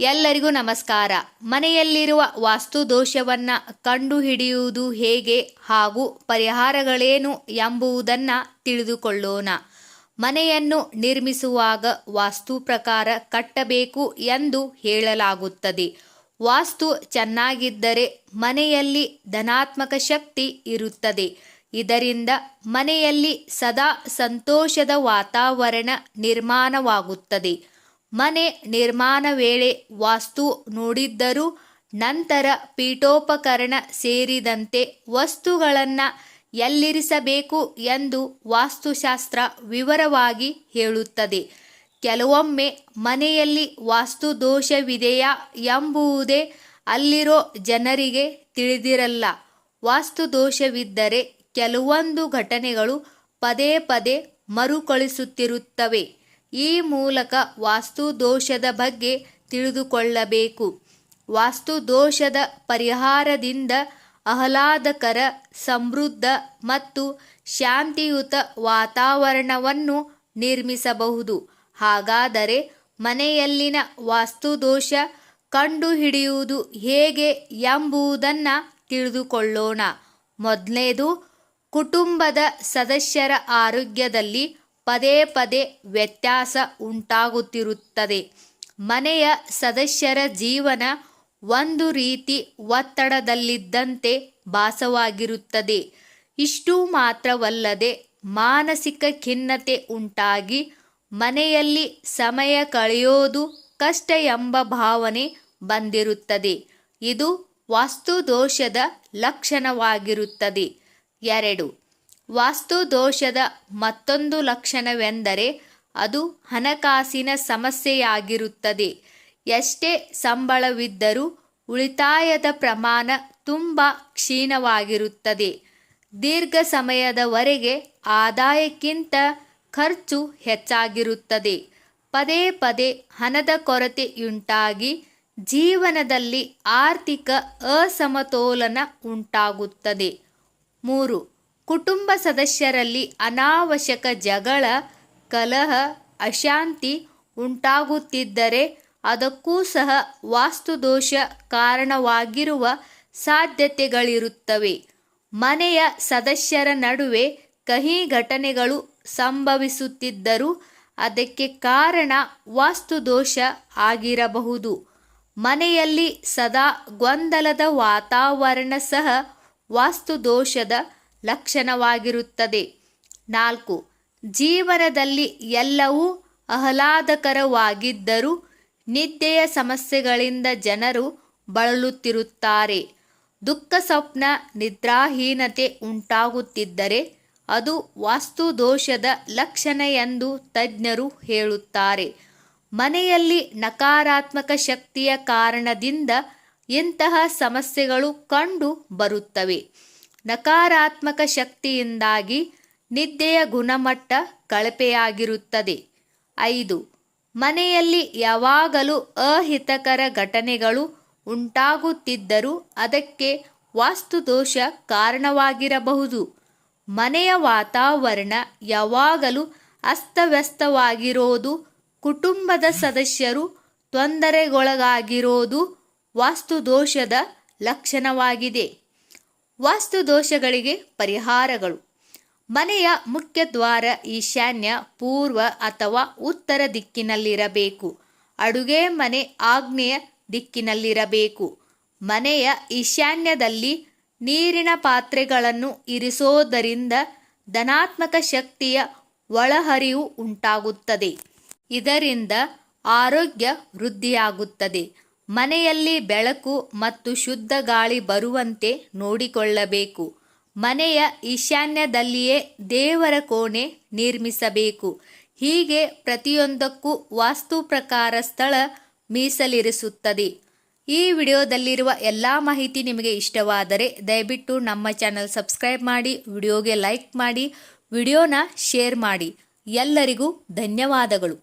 ಎಲ್ಲರಿಗೂ ನಮಸ್ಕಾರ. ಮನೆಯಲ್ಲಿರುವ ವಾಸ್ತು ದೋಷವನ್ನು ಕಂಡುಹಿಡಿಯುವುದು ಹೇಗೆ ಹಾಗೂ ಪರಿಹಾರಗಳೇನು ಎಂಬುದನ್ನು ತಿಳಿದುಕೊಳ್ಳೋಣ. ಮನೆಯನ್ನು ನಿರ್ಮಿಸುವಾಗ ವಾಸ್ತು ಪ್ರಕಾರ ಕಟ್ಟಬೇಕು ಎಂದು ಹೇಳಲಾಗುತ್ತದೆ. ವಾಸ್ತು ಚೆನ್ನಾಗಿದ್ದರೆ ಮನೆಯಲ್ಲಿ ಧನಾತ್ಮಕ ಶಕ್ತಿ ಇರುತ್ತದೆ. ಇದರಿಂದ ಮನೆಯಲ್ಲಿ ಸದಾ ಸಂತೋಷದ ವಾತಾವರಣ ನಿರ್ಮಾಣವಾಗುತ್ತದೆ. ಮನೆ ನಿರ್ಮಾಣ ವೇಳೆ ವಾಸ್ತು ನೋಡಿದ್ದರೂ ನಂತರ ಪೀಠೋಪಕರಣ ಸೇರಿದಂತೆ ವಸ್ತುಗಳನ್ನು ಎಲ್ಲಿರಿಸಬೇಕು ಎಂದು ವಾಸ್ತುಶಾಸ್ತ್ರ ವಿವರವಾಗಿ ಹೇಳುತ್ತದೆ. ಕೆಲವೊಮ್ಮೆ ಮನೆಯಲ್ಲಿ ವಾಸ್ತು ದೋಷವಿದೆಯಾ ಎಂಬುವುದೇ ಅಲ್ಲಿರೋ ಜನರಿಗೆ ತಿಳಿದಿರಲ್ಲ. ವಾಸ್ತು ದೋಷವಿದ್ದರೆ ಕೆಲವೊಂದು ಘಟನೆಗಳು ಪದೇ ಪದೇ ಮರುಕಳಿಸುತ್ತಿರುತ್ತವೆ. ಈ ಮೂಲಕ ವಾಸ್ತು ದೋಷದ ಬಗ್ಗೆ ತಿಳಿದುಕೊಳ್ಳಬೇಕು. ವಾಸ್ತು ದೋಷದ ಪರಿಹಾರದಿಂದ ಆಹ್ಲಾದಕರ, ಸಮೃದ್ಧ ಮತ್ತು ಶಾಂತಿಯುತ ವಾತಾವರಣವನ್ನು ನಿರ್ಮಿಸಬಹುದು. ಹಾಗಾದರೆ ಮನೆಯಲ್ಲಿನ ವಾಸ್ತು ದೋಷ ಕಂಡುಹಿಡಿಯುವುದು ಹೇಗೆ ಎಂಬುದನ್ನು ತಿಳಿದುಕೊಳ್ಳೋಣ. ಮೊದಲನೇದು ಕುಟುಂಬದ ಸದಸ್ಯರ ಆರೋಗ್ಯದಲ್ಲಿ ಪದೇ ಪದೇ ವ್ಯತ್ಯಾಸ ಉಂಟಾಗುತ್ತಿರುತ್ತದೆ. ಮನೆಯ ಸದಸ್ಯರ ಜೀವನ ಒಂದು ರೀತಿ ಒತ್ತಡದಲ್ಲಿದ್ದಂತೆ ಭಾಸವಾಗಿರುತ್ತದೆ. ಇಷ್ಟು ಮಾತ್ರವಲ್ಲದೆ ಮಾನಸಿಕ ಖಿನ್ನತೆ ಉಂಟಾಗಿ ಮನೆಯಲ್ಲಿ ಸಮಯ ಕಳೆಯೋದು ಕಷ್ಟ ಎಂಬ ಭಾವನೆ ಬಂದಿರುತ್ತದೆ. ಇದು ವಾಸ್ತುದೋಷದ ಲಕ್ಷಣವಾಗಿರುತ್ತದೆ. ಎರಡು ವಾಸ್ತು ದೋಷದ ಮತ್ತೊಂದು ಲಕ್ಷಣವೆಂದರೆ ಅದು ಹಣಕಾಸಿನ ಸಮಸ್ಯೆಯಾಗಿರುತ್ತದೆ. ಎಷ್ಟೇ ಸಂಬಳವಿದ್ದರೂ ಉಳಿತಾಯದ ಪ್ರಮಾಣ ತುಂಬ ಕ್ಷೀಣವಾಗಿರುತ್ತದೆ. ದೀರ್ಘ ಸಮಯದವರೆಗೆ ಆದಾಯಕ್ಕಿಂತ ಖರ್ಚು ಹೆಚ್ಚಾಗಿರುತ್ತದೆ. ಪದೇ ಪದೇ ಹಣದ ಕೊರತೆಯುಂಟಾಗಿ ಜೀವನದಲ್ಲಿ ಆರ್ಥಿಕ ಅಸಮತೋಲನ ಉಂಟಾಗುತ್ತದೆ. ಮೂರು ಕುಟುಂಬ ಸದಸ್ಯರಲ್ಲಿ ಅನಾವಶ್ಯಕ ಜಗಳ, ಕಲಹ, ಅಶಾಂತಿ ಉಂಟಾಗುತ್ತಿದ್ದರೆ ಅದಕ್ಕೂ ಸಹ ವಾಸ್ತುದೋಷ ಕಾರಣವಾಗಿರುವ ಸಾಧ್ಯತೆಗಳಿರುತ್ತವೆ. ಮನೆಯ ಸದಸ್ಯರ ನಡುವೆ ಕಹಿ ಘಟನೆಗಳು ಸಂಭವಿಸುತ್ತಿದ್ದರೂ ಅದಕ್ಕೆ ಕಾರಣ ವಾಸ್ತುದೋಷ ಆಗಿರಬಹುದು. ಮನೆಯಲ್ಲಿ ಸದಾ ಗೊಂದಲದ ವಾತಾವರಣ ಸಹ ವಾಸ್ತುದೋಷದ ಲಕ್ಷಣವಾಗಿರುತ್ತದೆ. ನಾಲ್ಕು, ಜೀವನದಲ್ಲಿ ಎಲ್ಲವೂ ಆಹ್ಲಾದಕರವಾಗಿದ್ದರೂ ನಿದ್ದೆಯ ಸಮಸ್ಯೆಗಳಿಂದ ಜನರು ಬಳಲುತ್ತಿರುತ್ತಾರೆ. ದುಃಖ ಸ್ವಪ್ನ ನಿದ್ರಾಹೀನತೆ ಉಂಟಾಗುತ್ತಿದ್ದರೆ ಅದು ವಾಸ್ತು ದೋಷದ ಲಕ್ಷಣ ಎಂದು ತಜ್ಞರು ಹೇಳುತ್ತಾರೆ. ಮನೆಯಲ್ಲಿ ನಕಾರಾತ್ಮಕ ಶಕ್ತಿಯ ಕಾರಣದಿಂದ ಇಂತಹ ಸಮಸ್ಯೆಗಳು ಕಂಡು ಬರುತ್ತವೆ. ನಕಾರಾತ್ಮಕ ಶಕ್ತಿಯಿಂದಾಗಿ ನಿದ್ದೆಯ ಗುಣಮಟ್ಟ ಕಳಪೆಯಾಗಿರುತ್ತದೆ. ಐದು, ಮನೆಯಲ್ಲಿ ಯಾವಾಗಲೂ ಅಹಿತಕರ ಘಟನೆಗಳು ಉಂಟಾಗುತ್ತಿದ್ದರೂ ಅದಕ್ಕೆ ವಾಸ್ತುದೋಷ ಕಾರಣವಾಗಿರಬಹುದು. ಮನೆಯ ವಾತಾವರಣ ಯಾವಾಗಲೂ ಅಸ್ತವ್ಯಸ್ತವಾಗಿರೋದು, ಕುಟುಂಬದ ಸದಸ್ಯರು ತೊಂದರೆಗೊಳಗಾಗಿರೋದು ವಾಸ್ತುದೋಷದ ಲಕ್ಷಣವಾಗಿದೆ. ವಾಸ್ತುದೋಷಗಳಿಗೆ ಪರಿಹಾರಗಳು. ಮನೆಯ ಮುಖ್ಯ ದ್ವಾರ ಈಶಾನ್ಯ, ಪೂರ್ವ ಅಥವಾ ಉತ್ತರ ದಿಕ್ಕಿನಲ್ಲಿರಬೇಕು. ಅಡುಗೆ ಮನೆ ಆಗ್ನೇಯ ದಿಕ್ಕಿನಲ್ಲಿರಬೇಕು. ಮನೆಯ ಈಶಾನ್ಯದಲ್ಲಿ ನೀರಿನ ಪಾತ್ರೆಗಳನ್ನು ಇರಿಸೋದರಿಂದ ಧನಾತ್ಮಕ ಶಕ್ತಿಯ ಒಳಹರಿವು ಉಂಟಾಗುತ್ತದೆ. ಇದರಿಂದ ಆರೋಗ್ಯ ವೃದ್ಧಿಯಾಗುತ್ತದೆ. ಮನೆಯಲ್ಲಿ ಬೆಳಕು ಮತ್ತು ಶುದ್ಧ ಗಾಳಿ ಬರುವಂತೆ ನೋಡಿಕೊಳ್ಳಬೇಕು. ಮನೆಯ ಈಶಾನ್ಯದಲ್ಲಿಯೇ ದೇವರ ಕೋಣೆ ನಿರ್ಮಿಸಬೇಕು. ಹೀಗೆ ಪ್ರತಿಯೊಂದಕ್ಕೂ ವಾಸ್ತು ಪ್ರಕಾರ ಸ್ಥಳ ಮೀಸಲಿರಿಸುತ್ತದೆ. ಈ ವಿಡಿಯೋದಲ್ಲಿರುವ ಎಲ್ಲ ಮಾಹಿತಿ ನಿಮಗೆ ಇಷ್ಟವಾದರೆ ದಯವಿಟ್ಟು ನಮ್ಮ ಚಾನಲ್ ಸಬ್ಸ್ಕ್ರೈಬ್ ಮಾಡಿ, ವಿಡಿಯೋಗೆ ಲೈಕ್ ಮಾಡಿ, ವಿಡಿಯೋನ ಶೇರ್ ಮಾಡಿ. ಎಲ್ಲರಿಗೂ ಧನ್ಯವಾದಗಳು.